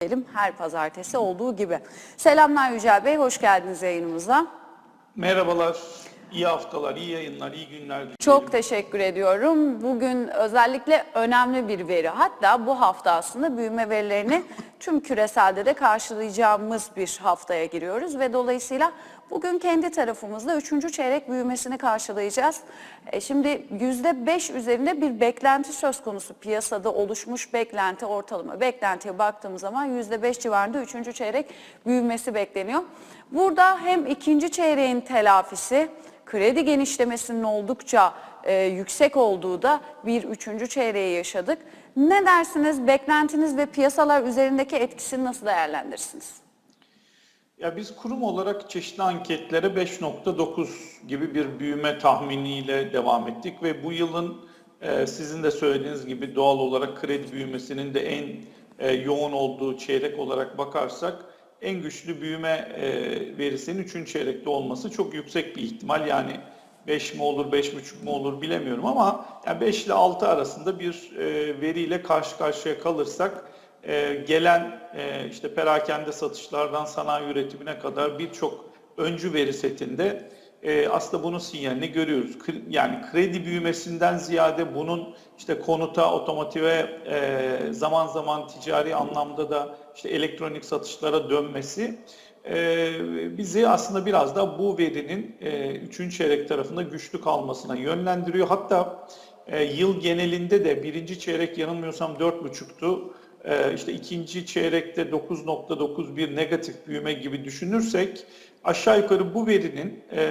diyelim her pazartesi olduğu gibi. Selamlar Yücel Bey, hoş geldiniz yayınımıza. Merhabalar, iyi haftalar, iyi yayınlar, iyi günler diliyorum. Çok teşekkür ediyorum. Bugün özellikle önemli bir veri. Hatta bu hafta aslında büyüme verilerini tüm küreselde de karşılayacağımız bir haftaya giriyoruz ve dolayısıyla bugün kendi tarafımızda 3. çeyrek büyümesini karşılayacağız. E şimdi %5 üzerinde bir beklenti söz konusu. Piyasada oluşmuş beklenti ortalama. Beklentiye baktığımız zaman %5 civarında 3. çeyrek büyümesi bekleniyor. Burada hem ikinci çeyreğin telafisi, kredi genişlemesinin oldukça e, yüksek olduğu da bir üçüncü çeyreği yaşadık. Ne dersiniz? Beklentiniz ve piyasalar üzerindeki etkisini nasıl değerlendirirsiniz? Ya biz kurum olarak çeşitli anketlere 5.9 gibi bir büyüme tahminiyle devam ettik ve bu yılın e, sizin de söylediğiniz gibi doğal olarak kredi büyümesinin de en e, yoğun olduğu çeyrek olarak bakarsak en güçlü büyüme e, verisinin 3. çeyrekte olması çok yüksek bir ihtimal. Yani 5 mi olur, 5,5 mu olur bilemiyorum ama yani 5 ile 6 arasında bir veriyle karşı karşıya kalırsak e, gelen e, işte perakende satışlardan sanayi üretimine kadar birçok öncü veri setinde e, aslında bunun sinyalini görüyoruz. Yani kredi büyümesinden ziyade bunun işte konuta, otomotive, e, zaman zaman ticari anlamda da işte elektronik satışlara dönmesi e, bizi aslında biraz da bu verinin e, üçüncü çeyrek tarafında güçlü kalmasına yönlendiriyor. Hatta e, yıl genelinde de birinci çeyrek yanılmıyorsam 4,5'tu. E, işte ikinci çeyrekte 9.9 bir negatif büyüme gibi düşünürsek aşağı yukarı bu verinin e,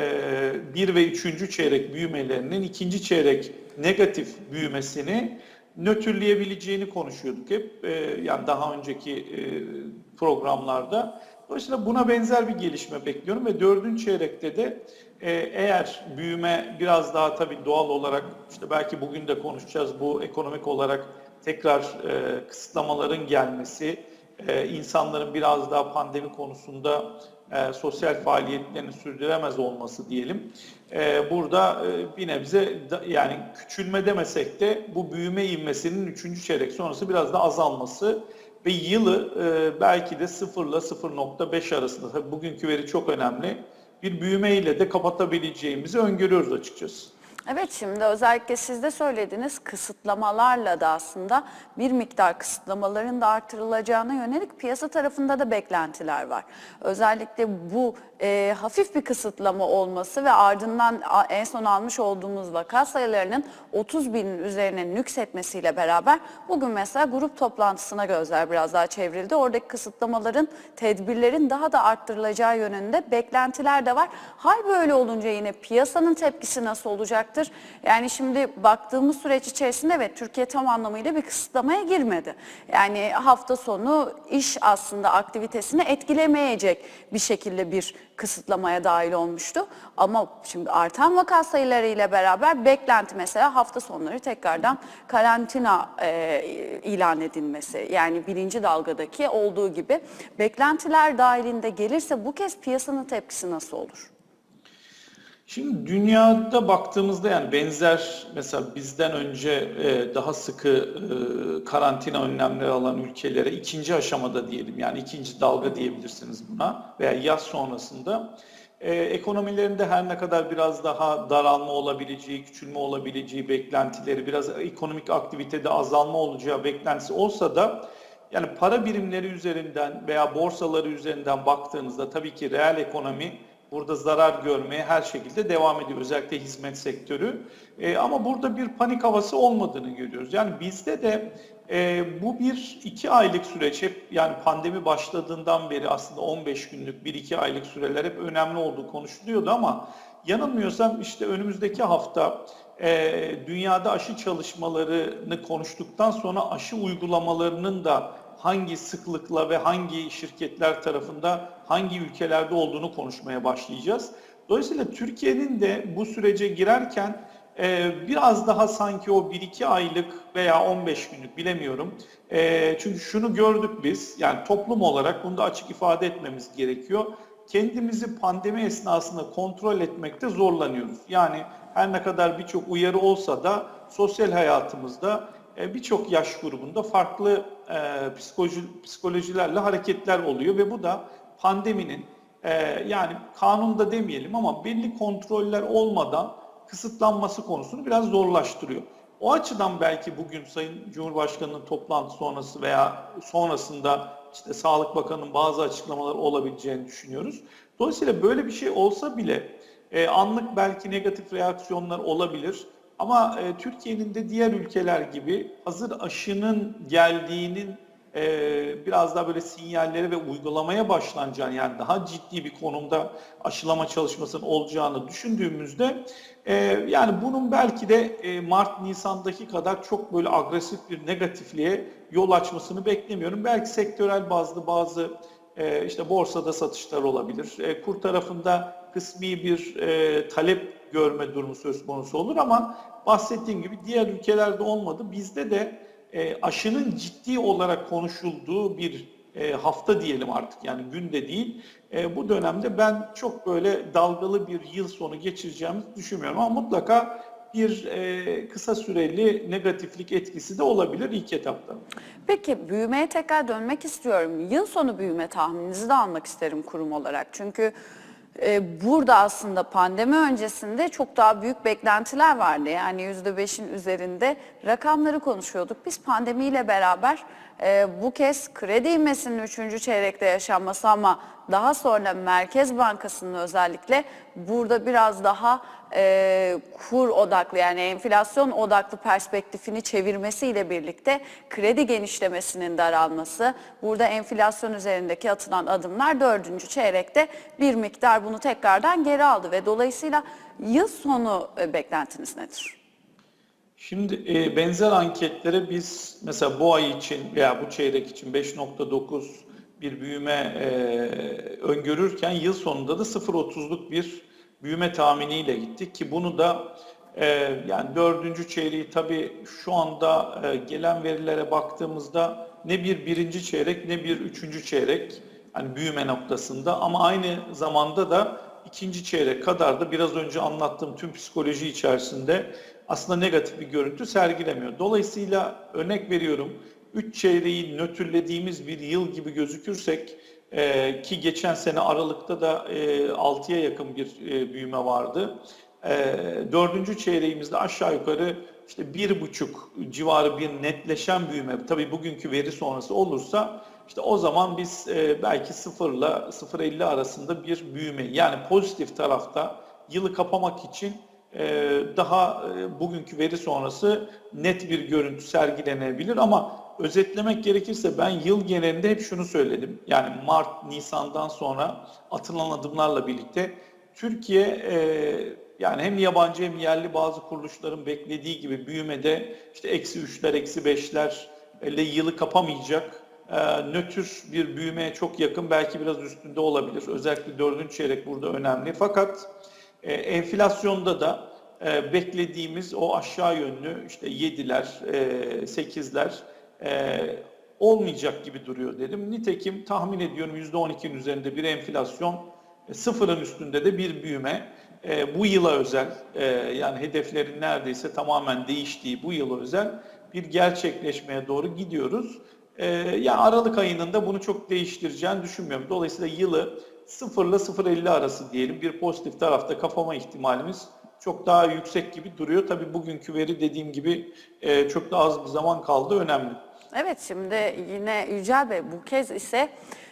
bir ve üçüncü çeyrek büyümelerinin ikinci çeyrek negatif büyümesini nötrleyebileceğini konuşuyorduk hep e, yani daha önceki e, programlarda. Dolayısıyla buna benzer bir gelişme bekliyorum ve dördüncü çeyrekte de eğer büyüme biraz daha tabii doğal olarak işte belki bugün de konuşacağız bu ekonomik olarak tekrar e, kısıtlamaların gelmesi, e, insanların biraz daha pandemi konusunda e, sosyal faaliyetlerini sürdüremez olması diyelim. E, burada e, bir nebze da, yani küçülme demesek de bu büyüme ivmesinin 3. çeyrek sonrası biraz da azalması ve yılı e, belki de 0 ile 0.5 arasında tabii bugünkü veri çok önemli bir büyüme ile de kapatabileceğimizi öngörüyoruz açıkçası. Evet şimdi özellikle siz de söylediğiniz kısıtlamalarla da aslında bir miktar kısıtlamaların da artırılacağına yönelik piyasa tarafında da beklentiler var. Özellikle bu e, hafif bir kısıtlama olması ve ardından en son almış olduğumuz vaka sayılarının 30 binin üzerine nüksetmesiyle beraber bugün mesela grup toplantısına gözler biraz daha çevrildi. Oradaki kısıtlamaların, tedbirlerin daha da arttırılacağı yönünde beklentiler de var. Hal böyle olunca yine piyasanın tepkisi nasıl olacaktır? Yani şimdi baktığımız süreç içerisinde evet Türkiye tam anlamıyla bir kısıtlamaya girmedi. Yani hafta sonu iş aslında aktivitesini etkilemeyecek bir şekilde bir kısıtlamaya dahil olmuştu. Ama şimdi artan vaka sayılarıyla beraber beklenti mesela hafta sonları tekrardan karantina e, ilan edilmesi. Yani birinci dalgadaki olduğu gibi beklentiler dahilinde gelirse bu kez piyasanın tepkisi nasıl olur? Şimdi dünyada baktığımızda yani benzer mesela bizden önce e, daha sıkı e, karantina önlemleri alan ülkelere ikinci aşamada diyelim yani ikinci dalga diyebilirsiniz buna veya yaz sonrasında e, ekonomilerinde her ne kadar biraz daha daralma olabileceği, küçülme olabileceği beklentileri, biraz ekonomik aktivitede azalma olacağı beklentisi olsa da yani para birimleri üzerinden veya borsaları üzerinden baktığınızda tabii ki reel ekonomi burada zarar görmeye her şekilde devam ediyor. Özellikle hizmet sektörü. E, ama burada bir panik havası olmadığını görüyoruz. Yani bizde de e, bu bir iki aylık süreç hep yani pandemi başladığından beri aslında 15 günlük bir iki aylık süreler hep önemli olduğu konuşuluyordu ama yanılmıyorsam işte önümüzdeki hafta e, dünyada aşı çalışmalarını konuştuktan sonra aşı uygulamalarının da hangi sıklıkla ve hangi şirketler tarafında hangi ülkelerde olduğunu konuşmaya başlayacağız. Dolayısıyla Türkiye'nin de bu sürece girerken e, biraz daha sanki o 1-2 aylık veya 15 günlük bilemiyorum. E, çünkü şunu gördük biz yani toplum olarak bunu da açık ifade etmemiz gerekiyor. Kendimizi pandemi esnasında kontrol etmekte zorlanıyoruz. Yani her ne kadar birçok uyarı olsa da sosyal hayatımızda e, birçok yaş grubunda farklı e, psikoloji, psikolojilerle hareketler oluyor ve bu da pandeminin e, yani kanunda demeyelim ama belli kontroller olmadan kısıtlanması konusunu biraz zorlaştırıyor. O açıdan belki bugün Sayın Cumhurbaşkanı'nın toplantı sonrası veya sonrasında işte Sağlık Bakanı'nın bazı açıklamaları olabileceğini düşünüyoruz. Dolayısıyla böyle bir şey olsa bile e, anlık belki negatif reaksiyonlar olabilir. Ama e, Türkiye'nin de diğer ülkeler gibi hazır aşının geldiğinin e, biraz daha böyle sinyalleri ve uygulamaya başlanacağını yani daha ciddi bir konumda aşılama çalışmasının olacağını düşündüğümüzde e, yani bunun belki de e, Mart Nisan'daki kadar çok böyle agresif bir negatifliğe yol açmasını beklemiyorum. Belki sektörel bazlı bazı e, işte borsada satışlar olabilir. E, kur tarafında kısmi bir e, talep görme durumu söz konusu olur ama bahsettiğim gibi diğer ülkelerde olmadı. Bizde de e, aşının ciddi olarak konuşulduğu bir e, hafta diyelim artık yani günde değil. E, bu dönemde ben çok böyle dalgalı bir yıl sonu geçireceğimizi düşünmüyorum ama mutlaka bir e, kısa süreli negatiflik etkisi de olabilir ilk etapta. Peki büyümeye tekrar dönmek istiyorum. Yıl sonu büyüme tahmininizi de almak isterim kurum olarak. Çünkü e, burada aslında pandemi öncesinde çok daha büyük beklentiler vardı. Yani %5'in üzerinde rakamları konuşuyorduk. Biz pandemiyle beraber e, bu kez kredi inmesinin 3. çeyrekte yaşanması ama daha sonra Merkez Bankası'nın özellikle burada biraz daha e, kur odaklı yani enflasyon odaklı perspektifini çevirmesiyle birlikte kredi genişlemesinin daralması, burada enflasyon üzerindeki atılan adımlar dördüncü çeyrekte bir miktar bunu tekrardan geri aldı ve dolayısıyla yıl sonu e, beklentiniz nedir? Şimdi e, benzer anketlere biz mesela bu ay için veya bu çeyrek için 5.9 bir büyüme e, öngörürken yıl sonunda da 0.30'luk bir büyüme tahminiyle gittik ki bunu da e, yani dördüncü çeyreği tabii şu anda e, gelen verilere baktığımızda ne bir birinci çeyrek ne bir üçüncü çeyrek hani büyüme noktasında ama aynı zamanda da ikinci çeyrek kadar da biraz önce anlattığım tüm psikoloji içerisinde aslında negatif bir görüntü sergilemiyor. Dolayısıyla örnek veriyorum 3 çeyreği nötrlediğimiz bir yıl gibi gözükürsek e, ki geçen sene Aralık'ta da e, 6'ya yakın bir e, büyüme vardı. E, dördüncü çeyreğimizde aşağı yukarı işte bir buçuk civarı bir netleşen büyüme. Tabii bugünkü veri sonrası olursa işte o zaman biz e, belki sıfırla 0.50 arasında bir büyüme. Yani pozitif tarafta yılı kapamak için e, daha e, bugünkü veri sonrası net bir görüntü sergilenebilir. Ama özetlemek gerekirse ben yıl genelinde hep şunu söyledim. Yani Mart, Nisan'dan sonra atılan adımlarla birlikte Türkiye e, yani hem yabancı hem yerli bazı kuruluşların beklediği gibi büyümede işte eksi üçler, eksi beşler ile yılı kapamayacak. E, nötr bir büyümeye çok yakın belki biraz üstünde olabilir. Özellikle dördüncü çeyrek burada önemli. Fakat e, enflasyonda da e, beklediğimiz o aşağı yönlü işte 7'ler, e, 8'ler e, olmayacak gibi duruyor dedim. Nitekim tahmin ediyorum %12'nin üzerinde bir enflasyon, e, sıfırın üstünde de bir büyüme. E, bu yıla özel e, yani hedeflerin neredeyse tamamen değiştiği bu yıla özel bir gerçekleşmeye doğru gidiyoruz. E, yani Aralık ayının da bunu çok değiştireceğini düşünmüyorum. Dolayısıyla yılı 0 ile 0.50 arası diyelim bir pozitif tarafta kafama ihtimalimiz çok daha yüksek gibi duruyor. Tabii bugünkü veri dediğim gibi e, çok da az bir zaman kaldı önemli. Evet şimdi yine Yücel Bey bu kez ise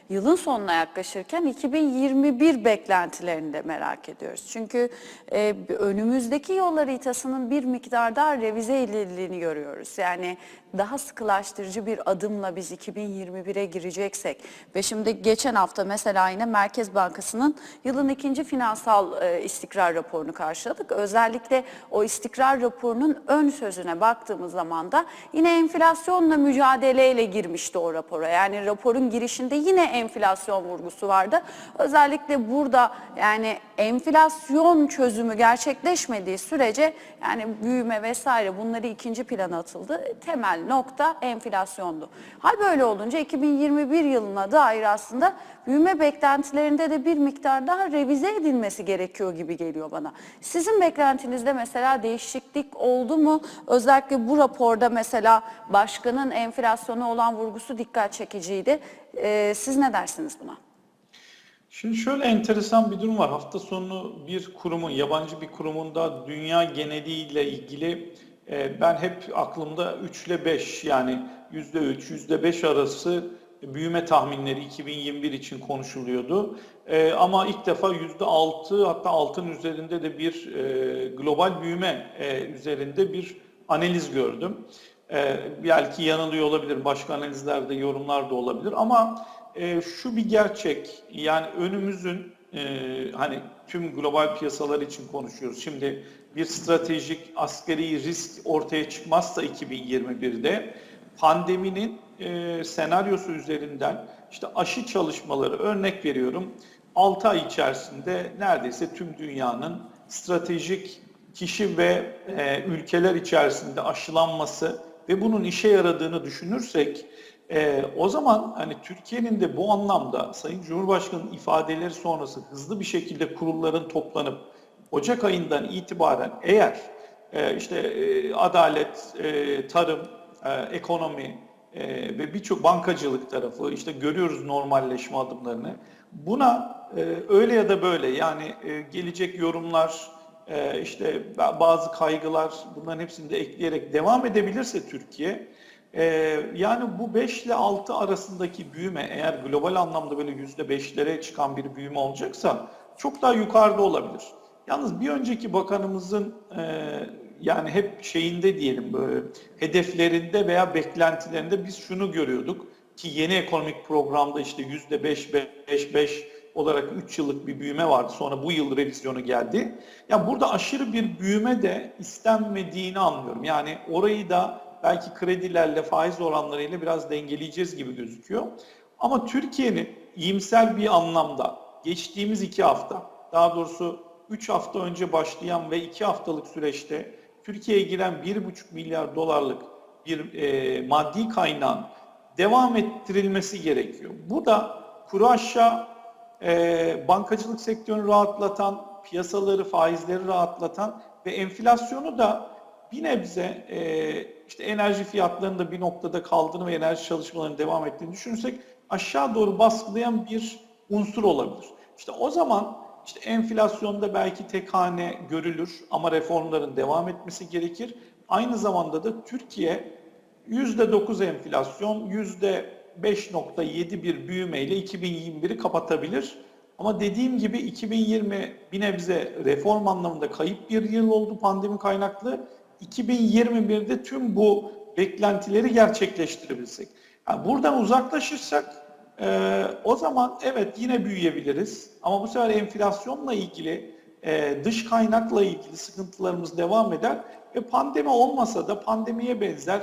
yılın sonuna yaklaşırken 2021 beklentilerini de merak ediyoruz. Çünkü e, önümüzdeki yol haritasının bir miktar daha revize edildiğini görüyoruz. Yani daha sıkılaştırıcı bir adımla biz 2021'e gireceksek ve şimdi geçen hafta mesela yine Merkez Bankası'nın yılın ikinci finansal e, istikrar raporunu karşıladık. Özellikle o istikrar raporunun ön sözüne baktığımız zaman da yine enflasyonla mücadeleyle girmişti o rapora. Yani raporun girişinde yine enflasyon vurgusu vardı. Özellikle burada yani enflasyon çözümü gerçekleşmediği sürece yani büyüme vesaire bunları ikinci plana atıldı. Temel nokta enflasyondu. Hal böyle olunca 2021 yılına dair aslında büyüme beklentilerinde de bir miktar daha revize edilmesi gerekiyor gibi geliyor bana. Sizin beklentinizde mesela değişiklik oldu mu? Özellikle bu raporda mesela başkanın enflasyona olan vurgusu dikkat çekiciydi. Ee, siz ne dersiniz buna? Şimdi şöyle enteresan bir durum var. Hafta sonu bir kurumun, yabancı bir kurumun da dünya geneliyle ilgili ben hep aklımda 3 ile 5 yani %3, %5 arası büyüme tahminleri 2021 için konuşuluyordu. E, ama ilk defa %6 hatta altın üzerinde de bir e, global büyüme e, üzerinde bir analiz gördüm. E, belki yanılıyor olabilir, başka analizlerde yorumlar da olabilir ama e, şu bir gerçek yani önümüzün hani tüm global piyasalar için konuşuyoruz. Şimdi bir stratejik askeri risk ortaya çıkmazsa 2021'de pandeminin e, senaryosu üzerinden işte aşı çalışmaları örnek veriyorum 6 ay içerisinde neredeyse tüm dünyanın stratejik kişi ve e, ülkeler içerisinde aşılanması ve bunun işe yaradığını düşünürsek e, o zaman hani Türkiye'nin de bu anlamda Sayın Cumhurbaşkanı'nın ifadeleri sonrası hızlı bir şekilde kurulların toplanıp Ocak ayından itibaren eğer e, işte e, adalet, e, tarım, e, ekonomi e, ve birçok bankacılık tarafı işte görüyoruz normalleşme adımlarını. Buna e, öyle ya da böyle yani e, gelecek yorumlar, e, işte bazı kaygılar bunların hepsini de ekleyerek devam edebilirse Türkiye e, yani bu 5 ile 6 arasındaki büyüme eğer global anlamda böyle %5'lere çıkan bir büyüme olacaksa çok daha yukarıda olabilir. Yalnız bir önceki bakanımızın e, yani hep şeyinde diyelim böyle hedeflerinde veya beklentilerinde biz şunu görüyorduk ki yeni ekonomik programda işte yüzde beş, beş, beş olarak 3 yıllık bir büyüme vardı. Sonra bu yıl revizyonu geldi. Yani burada aşırı bir büyüme de istenmediğini anlıyorum. Yani orayı da belki kredilerle, faiz oranlarıyla biraz dengeleyeceğiz gibi gözüküyor. Ama Türkiye'nin iyimser bir anlamda geçtiğimiz iki hafta, daha doğrusu 3 hafta önce başlayan ve 2 haftalık süreçte Türkiye'ye giren 1,5 milyar dolarlık bir e, maddi kaynağın devam ettirilmesi gerekiyor. Bu da kuru aşağı e, bankacılık sektörünü rahatlatan, piyasaları, faizleri rahatlatan ve enflasyonu da bir nebze e, işte enerji fiyatlarının da bir noktada kaldığını ve enerji çalışmalarının devam ettiğini düşünürsek aşağı doğru baskılayan bir unsur olabilir. İşte o zaman işte enflasyonda belki tek hane görülür ama reformların devam etmesi gerekir. Aynı zamanda da Türkiye %9 enflasyon, %5.7 bir büyümeyle 2021'i kapatabilir. Ama dediğim gibi 2020 bir nebze reform anlamında kayıp bir yıl oldu pandemi kaynaklı. 2021'de tüm bu beklentileri gerçekleştirebilsek. Yani buradan uzaklaşırsak e, o zaman evet yine büyüyebiliriz. Ama bu sefer enflasyonla ilgili, e, dış kaynakla ilgili sıkıntılarımız devam eder. Ve pandemi olmasa da pandemiye benzer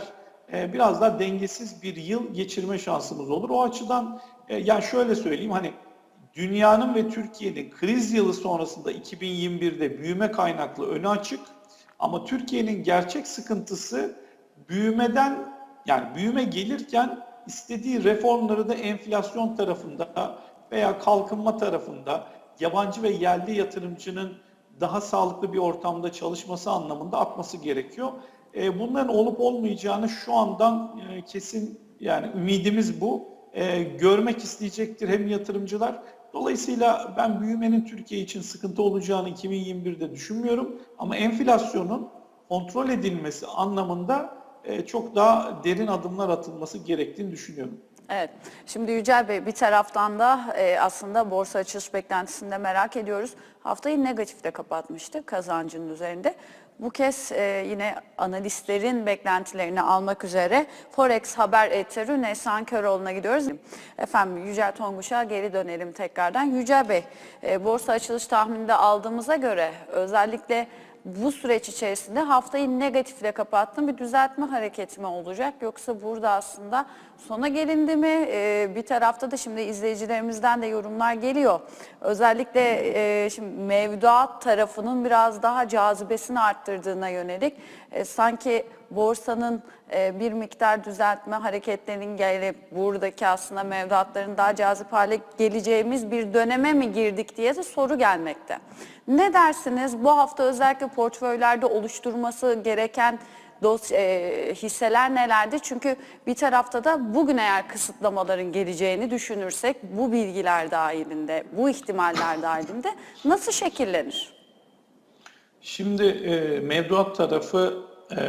e, biraz daha dengesiz bir yıl geçirme şansımız olur. O açıdan e, yani şöyle söyleyeyim hani dünyanın ve Türkiye'nin kriz yılı sonrasında 2021'de büyüme kaynaklı önü açık. Ama Türkiye'nin gerçek sıkıntısı büyümeden yani büyüme gelirken istediği reformları da enflasyon tarafında veya kalkınma tarafında yabancı ve yerli yatırımcının daha sağlıklı bir ortamda çalışması anlamında atması gerekiyor. E, bunların olup olmayacağını şu andan e, kesin yani ümidimiz bu. E, görmek isteyecektir hem yatırımcılar. Dolayısıyla ben büyümenin Türkiye için sıkıntı olacağını 2021'de düşünmüyorum. Ama enflasyonun kontrol edilmesi anlamında çok daha derin adımlar atılması gerektiğini düşünüyorum. Evet. Şimdi Yücel Bey bir taraftan da e, aslında borsa açılış beklentisinde merak ediyoruz. Haftayı negatifte kapatmıştı kazancının üzerinde. Bu kez e, yine analistlerin beklentilerini almak üzere Forex Haber Eterü Nesan Köroğlu'na gidiyoruz. Efendim Yücel Tonguç'a geri dönelim tekrardan. Yücel Bey, e, borsa açılış tahmininde aldığımıza göre özellikle bu süreç içerisinde haftayı negatifle kapattım. Bir düzeltme hareketi mi olacak yoksa burada aslında sona gelindi mi? Ee, bir tarafta da şimdi izleyicilerimizden de yorumlar geliyor. Özellikle e, şimdi mevduat tarafının biraz daha cazibesini arttırdığına yönelik e, sanki borsanın e, bir miktar düzeltme hareketlerinin gelip buradaki aslında mevduatların daha cazip hale geleceğimiz bir döneme mi girdik diye de soru gelmekte. Ne dersiniz? Bu hafta özellikle portföylerde oluşturması gereken dos, e, hisseler nelerdi? Çünkü bir tarafta da bugün eğer kısıtlamaların geleceğini düşünürsek bu bilgiler dahilinde, bu ihtimaller dahilinde nasıl şekillenir? Şimdi e, mevduat tarafı e,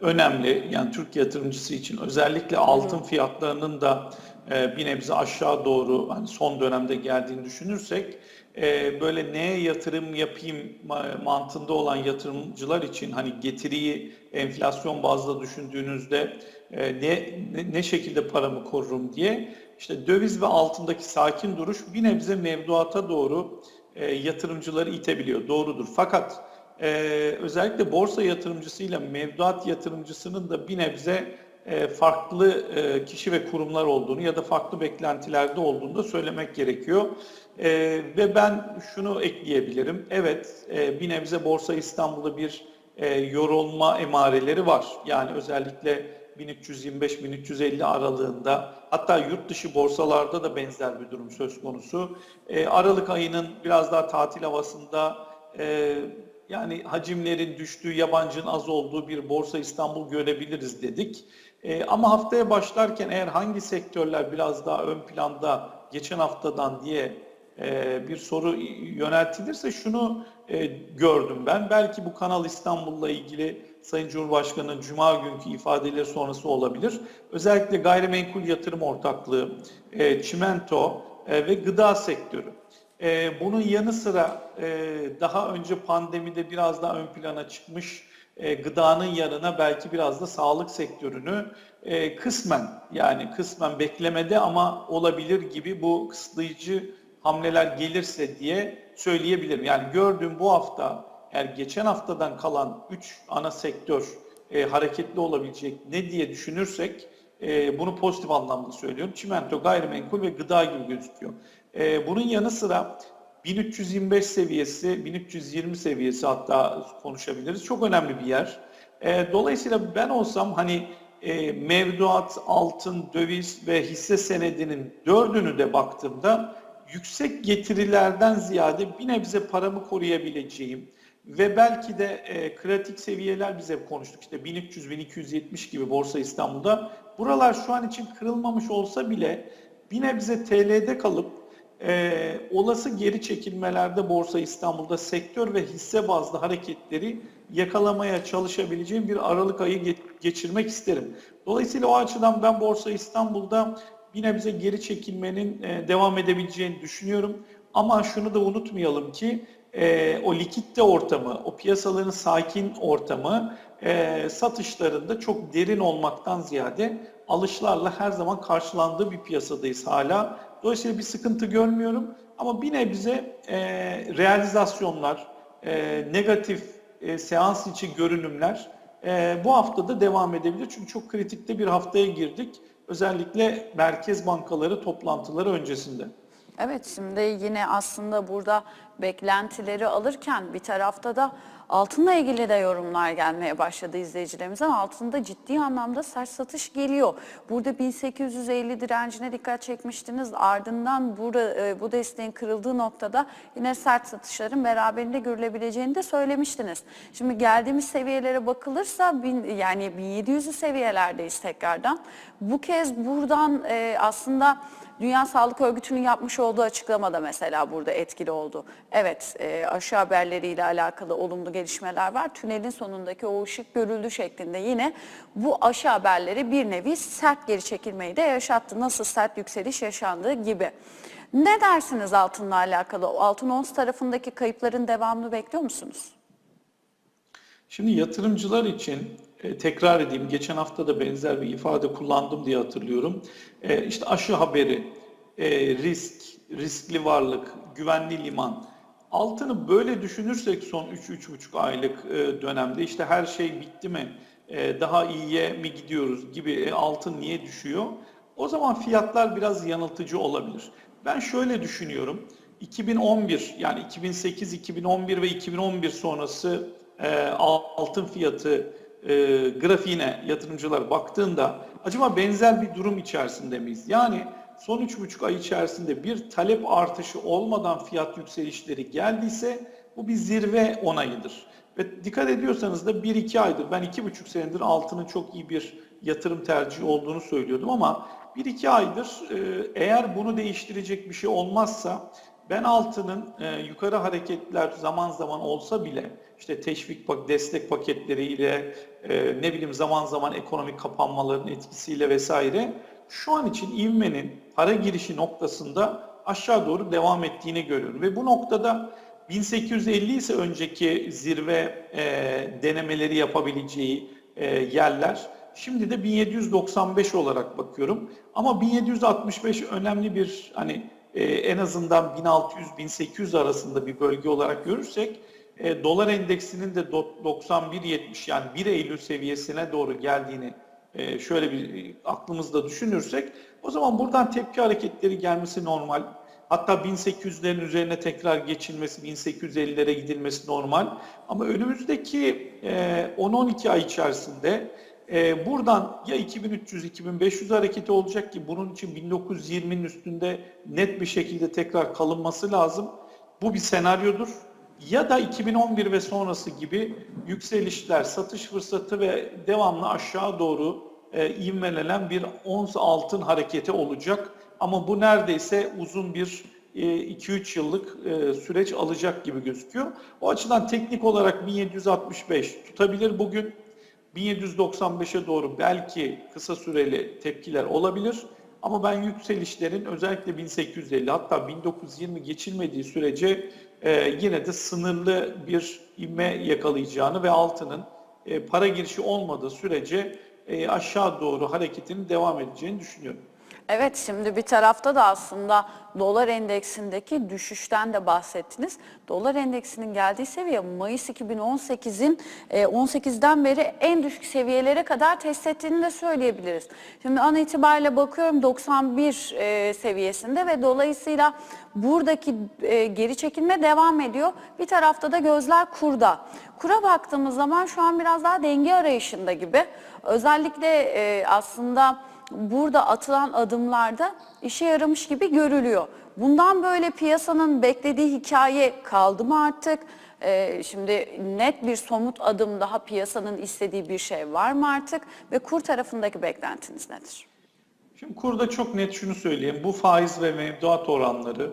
önemli. Yani Türk yatırımcısı için özellikle altın fiyatlarının da e, bir nebze aşağı doğru hani son dönemde geldiğini düşünürsek e, böyle neye yatırım yapayım ma- mantığında olan yatırımcılar için hani getiriyi enflasyon bazlı düşündüğünüzde e, ne, ne ne şekilde paramı korurum diye işte döviz ve altındaki sakin duruş bir nebze mevduata doğru e, yatırımcıları itebiliyor. Doğrudur. Fakat e, özellikle borsa yatırımcısıyla mevduat yatırımcısının da bir nebze e, farklı e, kişi ve kurumlar olduğunu ya da farklı beklentilerde olduğunu da söylemek gerekiyor. E, ve ben şunu ekleyebilirim. Evet, e, bir nebze Borsa İstanbul'da bir e, yorulma emareleri var. Yani özellikle 1325-1350 aralığında hatta yurt dışı borsalarda da benzer bir durum söz konusu. E, Aralık ayının biraz daha tatil havasında e, yani hacimlerin düştüğü, yabancının az olduğu bir Borsa İstanbul görebiliriz dedik. E, ama haftaya başlarken eğer hangi sektörler biraz daha ön planda geçen haftadan diye e, bir soru yöneltilirse şunu e, gördüm ben. Belki bu Kanal İstanbul'la ilgili Sayın Cumhurbaşkanı'nın Cuma günkü ifadeleri sonrası olabilir. Özellikle gayrimenkul yatırım ortaklığı, e, çimento e, ve gıda sektörü. E, bunun yanı sıra e, daha önce pandemide biraz daha ön plana çıkmış e, gıdanın yanına belki biraz da sağlık sektörünü e, kısmen yani kısmen beklemede ama olabilir gibi bu kısıtlayıcı hamleler gelirse diye söyleyebilirim. Yani gördüğüm bu hafta eğer geçen haftadan kalan 3 ana sektör e, hareketli olabilecek ne diye düşünürsek e, bunu pozitif anlamda söylüyorum. Çimento, gayrimenkul ve gıda gibi gözüküyor. E, bunun yanı sıra 1325 seviyesi, 1320 seviyesi hatta konuşabiliriz. Çok önemli bir yer. E, dolayısıyla ben olsam hani e, mevduat, altın, döviz ve hisse senedinin dördünü de baktığımda yüksek getirilerden ziyade bir nebze paramı koruyabileceğim ve belki de e, kritik seviyeler biz hep konuştuk işte 1300-1270 gibi Borsa İstanbul'da. Buralar şu an için kırılmamış olsa bile bir nebze TL'de kalıp e, olası geri çekilmelerde Borsa İstanbul'da sektör ve hisse bazlı hareketleri yakalamaya çalışabileceğim bir Aralık ayı ge- geçirmek isterim. Dolayısıyla o açıdan ben Borsa İstanbul'da bir nebze geri çekilmenin e, devam edebileceğini düşünüyorum. Ama şunu da unutmayalım ki e, o likitte ortamı, o piyasaların sakin ortamı e, satışlarında çok derin olmaktan ziyade alışlarla her zaman karşılandığı bir piyasadayız hala. Dolayısıyla bir sıkıntı görmüyorum ama bir nebze e, realizasyonlar, e, negatif e, seans içi görünümler e, bu haftada devam edebilir. Çünkü çok kritikte bir haftaya girdik. Özellikle merkez bankaları toplantıları öncesinde. Evet şimdi yine aslında burada beklentileri alırken bir tarafta da altınla ilgili de yorumlar gelmeye başladı izleyicilerimizden. Altında ciddi anlamda sert satış geliyor. Burada 1850 direncine dikkat çekmiştiniz. Ardından burada, e, bu desteğin kırıldığı noktada yine sert satışların beraberinde görülebileceğini de söylemiştiniz. Şimdi geldiğimiz seviyelere bakılırsa bin, yani 1700'lü seviyelerdeyiz tekrardan. Bu kez buradan e, aslında Dünya Sağlık Örgütü'nün yapmış olduğu açıklamada mesela burada etkili oldu. Evet e, aşı haberleriyle alakalı olumlu gelişmeler var. Tünelin sonundaki o ışık görüldü şeklinde yine bu aşı haberleri bir nevi sert geri çekilmeyi de yaşattı. Nasıl sert yükseliş yaşandığı gibi. Ne dersiniz altınla alakalı? Altın ons tarafındaki kayıpların devamını bekliyor musunuz? Şimdi yatırımcılar için e, tekrar edeyim, geçen hafta da benzer bir ifade kullandım diye hatırlıyorum. E, işte aşı haberi, e, risk, riskli varlık, güvenli liman, Altını böyle düşünürsek son 3-3,5 aylık e, dönemde işte her şey bitti mi, daha iyiye mi gidiyoruz gibi altın niye düşüyor? O zaman fiyatlar biraz yanıltıcı olabilir. Ben şöyle düşünüyorum. 2011 yani 2008, 2011 ve 2011 sonrası altın fiyatı e, grafiğine yatırımcılar baktığında acaba benzer bir durum içerisinde miyiz? Yani son 3,5 ay içerisinde bir talep artışı olmadan fiyat yükselişleri geldiyse bu bir zirve onayıdır. Ve dikkat ediyorsanız da 1-2 aydır ben 2,5 senedir altının çok iyi bir yatırım tercihi olduğunu söylüyordum ama 1-2 aydır e, eğer bunu değiştirecek bir şey olmazsa ben altının e, yukarı hareketler zaman zaman olsa bile işte teşvik destek paketleriyle e, ne bileyim zaman zaman ekonomik kapanmaların etkisiyle vesaire şu an için ivmenin para girişi noktasında aşağı doğru devam ettiğini görüyorum ve bu noktada 1850 ise önceki zirve e, denemeleri yapabileceği e, yerler. Şimdi de 1795 olarak bakıyorum. Ama 1765 önemli bir hani e, en azından 1600-1800 arasında bir bölge olarak görürsek e, dolar endeksinin de do- 91.70 yani 1 Eylül seviyesine doğru geldiğini e, şöyle bir e, aklımızda düşünürsek o zaman buradan tepki hareketleri gelmesi normal. Hatta 1800'lerin üzerine tekrar geçilmesi, 1850'lere gidilmesi normal. Ama önümüzdeki e, 10-12 ay içerisinde e, buradan ya 2300-2500 hareketi olacak ki bunun için 1920'nin üstünde net bir şekilde tekrar kalınması lazım. Bu bir senaryodur. Ya da 2011 ve sonrası gibi yükselişler, satış fırsatı ve devamlı aşağı doğru e, ivmelenen bir ons altın hareketi olacak. Ama bu neredeyse uzun bir 2-3 yıllık e, süreç alacak gibi gözüküyor. O açıdan teknik olarak 1765 tutabilir bugün. 1795'e doğru belki kısa süreli tepkiler olabilir. Ama ben yükselişlerin özellikle 1850 hatta 1920 geçilmediği sürece e, yine de sınırlı bir ivme yakalayacağını ve altının e, para girişi olmadığı sürece e, aşağı doğru hareketinin devam edeceğini düşünüyorum. Evet şimdi bir tarafta da aslında dolar endeksindeki düşüşten de bahsettiniz. Dolar endeksinin geldiği seviye Mayıs 2018'in e, 18'den beri en düşük seviyelere kadar test ettiğini de söyleyebiliriz. Şimdi an itibariyle bakıyorum 91 e, seviyesinde ve dolayısıyla buradaki e, geri çekilme devam ediyor. Bir tarafta da gözler kurda. Kura baktığımız zaman şu an biraz daha denge arayışında gibi. Özellikle e, aslında burada atılan adımlarda işe yaramış gibi görülüyor. Bundan böyle piyasanın beklediği hikaye kaldı mı artık? Ee, şimdi net bir somut adım daha piyasanın istediği bir şey var mı artık? Ve kur tarafındaki beklentiniz nedir? Şimdi kurda çok net şunu söyleyeyim. Bu faiz ve mevduat oranları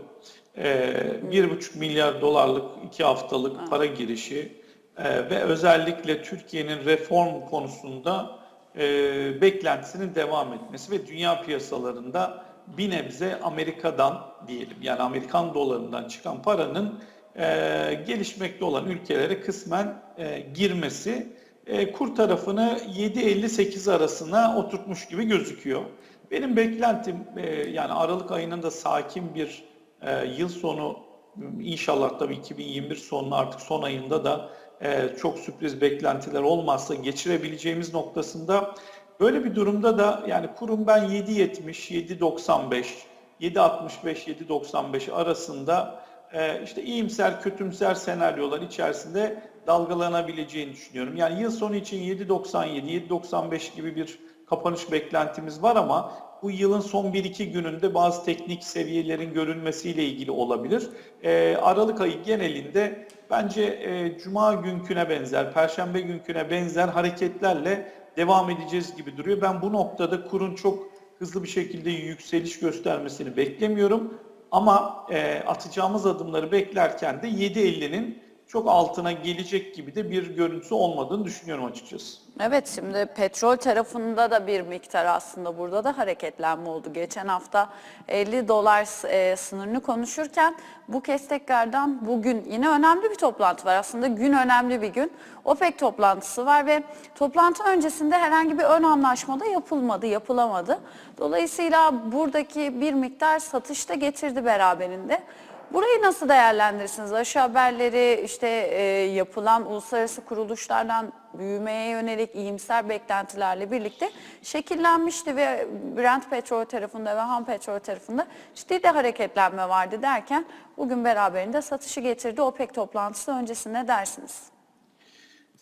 e, bir buçuk milyar dolarlık iki haftalık para girişi e, ve özellikle Türkiye'nin reform konusunda e, beklentisinin devam etmesi ve dünya piyasalarında bir nebze Amerika'dan diyelim yani Amerikan dolarından çıkan paranın e, gelişmekte olan ülkelere kısmen e, girmesi e, kur tarafını 7.58 arasına oturtmuş gibi gözüküyor. Benim beklentim e, yani Aralık ayının da sakin bir e, yıl sonu inşallah tabii 2021 sonuna artık son ayında da çok sürpriz beklentiler olmazsa geçirebileceğimiz noktasında böyle bir durumda da yani kurum ben 7.70, 7.95, 7.65, 7.95 arasında e, işte iyimser, kötümser senaryolar içerisinde dalgalanabileceğini düşünüyorum. Yani yıl sonu için 7.97, 7.95 gibi bir kapanış beklentimiz var ama bu yılın son 1-2 gününde bazı teknik seviyelerin görünmesiyle ilgili olabilir. E, Aralık ayı genelinde bence e, Cuma günküne benzer, Perşembe günküne benzer hareketlerle devam edeceğiz gibi duruyor. Ben bu noktada kurun çok hızlı bir şekilde yükseliş göstermesini beklemiyorum. Ama e, atacağımız adımları beklerken de 7.50'nin çok altına gelecek gibi de bir görüntüsü olmadığını düşünüyorum açıkçası. Evet şimdi petrol tarafında da bir miktar aslında burada da hareketlenme oldu. Geçen hafta 50 dolar e, sınırını konuşurken bu kez tekrardan bugün yine önemli bir toplantı var. Aslında gün önemli bir gün. OPEC toplantısı var ve toplantı öncesinde herhangi bir ön anlaşma da yapılmadı, yapılamadı. Dolayısıyla buradaki bir miktar satışta getirdi beraberinde. Burayı nasıl değerlendirirsiniz? Aşı haberleri işte e, yapılan uluslararası kuruluşlardan büyümeye yönelik iyimser beklentilerle birlikte şekillenmişti ve Brent petrol tarafında ve ham petrol tarafında ciddi de hareketlenme vardı derken bugün beraberinde satışı getirdi. OPEC toplantısı öncesi ne dersiniz?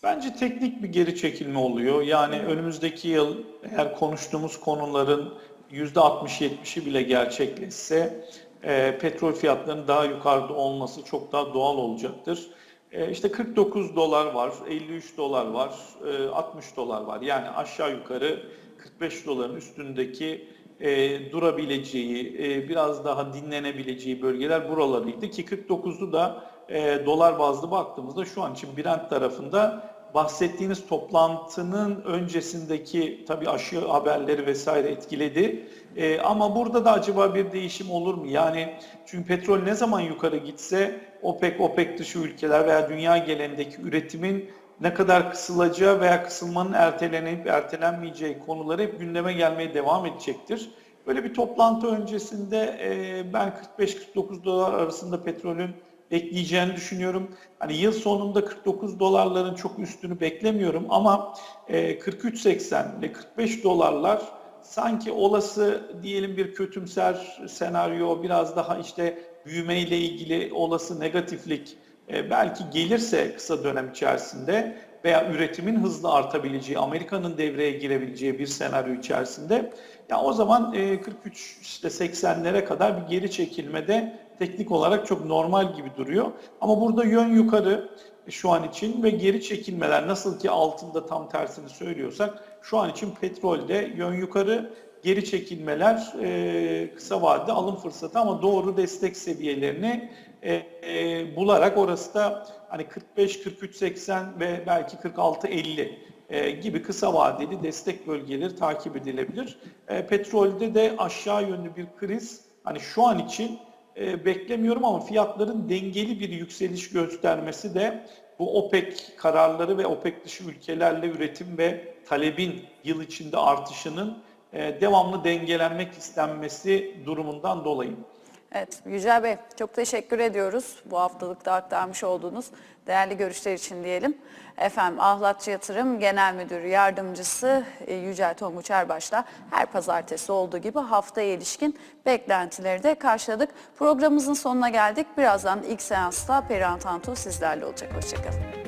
Bence teknik bir geri çekilme oluyor. Yani önümüzdeki yıl eğer konuştuğumuz konuların %60-70'i bile gerçekleşse e, petrol fiyatlarının daha yukarıda olması çok daha doğal olacaktır. E, işte 49 dolar var, 53 dolar var, e, 60 dolar var. Yani aşağı yukarı 45 doların üstündeki e, durabileceği, e, biraz daha dinlenebileceği bölgeler buralarıydı ki 49'u da e, dolar bazlı baktığımızda şu an için Brent tarafında bahsettiğiniz toplantının öncesindeki tabii aşı haberleri vesaire etkiledi. E, ama burada da acaba bir değişim olur mu? Yani çünkü petrol ne zaman yukarı gitse OPEC, OPEC dışı ülkeler veya dünya genelindeki üretimin ne kadar kısılacağı veya kısılmanın ertelenip ertelenmeyeceği konuları hep gündeme gelmeye devam edecektir. Böyle bir toplantı öncesinde e, ben 45-49 dolar arasında petrolün bekleyeceğini düşünüyorum. Hani yıl sonunda 49 dolarların çok üstünü beklemiyorum ama e, 43.80 ile 45 dolarlar sanki olası diyelim bir kötümser senaryo biraz daha işte büyümeyle ilgili olası negatiflik e, belki gelirse kısa dönem içerisinde veya üretimin hızlı artabileceği, Amerika'nın devreye girebileceği bir senaryo içerisinde ya o zaman e, 43 işte 80'lere kadar bir geri çekilmede teknik olarak çok normal gibi duruyor. Ama burada yön yukarı şu an için ve geri çekilmeler nasıl ki altında tam tersini söylüyorsak şu an için petrolde yön yukarı geri çekilmeler e, kısa vadede alım fırsatı ama doğru destek seviyelerini e, e, bularak orası da hani 45 43 80 ve belki 46 50 e, gibi kısa vadeli destek bölgeleri takip edilebilir. E, petrolde de aşağı yönlü bir kriz hani şu an için e, beklemiyorum ama fiyatların dengeli bir yükseliş göstermesi de bu OPEC kararları ve OPEC dışı ülkelerle üretim ve talebin yıl içinde artışının e, devamlı dengelenmek istenmesi durumundan dolayı. Evet Yücel Bey çok teşekkür ediyoruz bu haftalıkta aktarmış olduğunuz değerli görüşler için diyelim. Efendim Ahlatçı Yatırım Genel Müdürü Yardımcısı e, Yücel Tonguç Erbaş'la her pazartesi olduğu gibi haftaya ilişkin beklentileri de karşıladık. Programımızın sonuna geldik. Birazdan ilk seansta Perihan Tantu sizlerle olacak. Hoşçakalın.